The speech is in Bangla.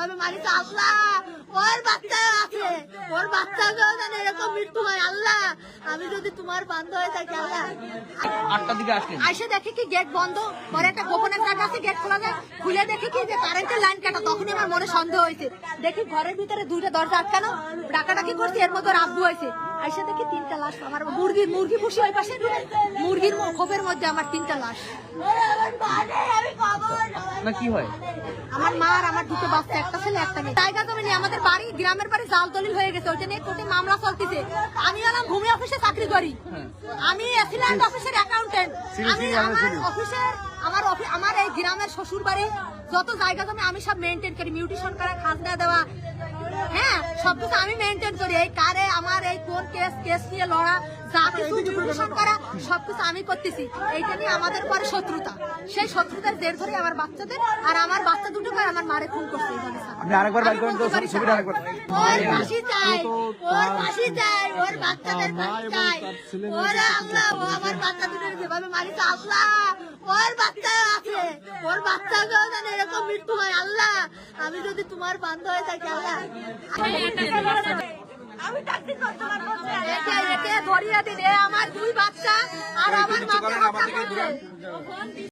যেভাবে মারিছে আল্লাহ ওর বাচ্চা আছে। ওর বাচ্চাকেও যেন এরকম মৃত্যু হয় আল্লাহ। আমি যদি তোমার বান্ধ হয়ে থাকি আল্লাহ। আটটার দিকে আসলেন। আইসে দেখি কি গেট বন্ধ? পরে একটা গোপনের জায়গা আছে গেট খোলা যায়। খুলে দেখি কি যে কারেন্টের লাইন কাটা। তখনই আমার মনে সন্দেহ হয়েছে। দেখি ঘরের ভিতরে দুইটা দরজা আটকানো। ডাকাডাকি করছি এর মধ্যে রাব্বু হয়েছে। আইসে দেখি তিনটা লাশ। আমার মুরগির মুরগি পুষি ওই পাশে মুরগির খোপের মধ্যে আমার তিনটা লাশ। না কি হয়? আমার মা আর আমার দুটো বাচ্চা একটা ছেলে একটা মেয়ে। জায়গা জমি নেই আমাদের বাড়ি গ্রামের বাড়ি জাল দলিল হয়ে গেছে ওইটা নিয়ে কোর্টে মামলা চলতেছে। আমি এলাম ভূমি অফিসে চাকরি করি। আমি এসিল্যান্ড অফিসের অ্যাকাউন্টেন্ট আমি আমার অফিসের আমার আমার এই গ্রামের শ্বশুর বাড়ি যত জায়গা জমি আমি সব মেনটেন করি। মিউটিশন করা খাজনা দেওয়া হ্যাঁ সবকিছু আমি মেনটেন করি। এই কারে, আমার, এই কোন কেস কেস নিয়ে লড়া সবকিছু আমি করতেছি। এইটা নিয়ে আমাদের পরে শত্রুতা। সেই শত্রুতার জের ধরে আমার বাচ্চাদের আর আমার বাচ্চা দুটো করে আমার মারে খুন করছে আপনি আরেকবার বাইর করেন তো, আমি ছবিটা আরেকবার। ওর ফাঁসি চাই ওর ফাঁসি চাই ওর বাচ্চাদের ফাঁসি চাই ওরে আল্লাহ ও আমার বাচ্চা দুটো যেভাবে মারিছে আল্লাহ ওর বাচ্চা আছে। ওর বাচ্চাকেও যেন এরকম মৃত্যু হয় আল্লাহ আমি যদি তোমার বান্ধ হয়ে থাকি আল্লাহ। আমি করতে পারব একে একে ধরিয়ে এ আমার দুই বাচ্চা আর আমার মাকে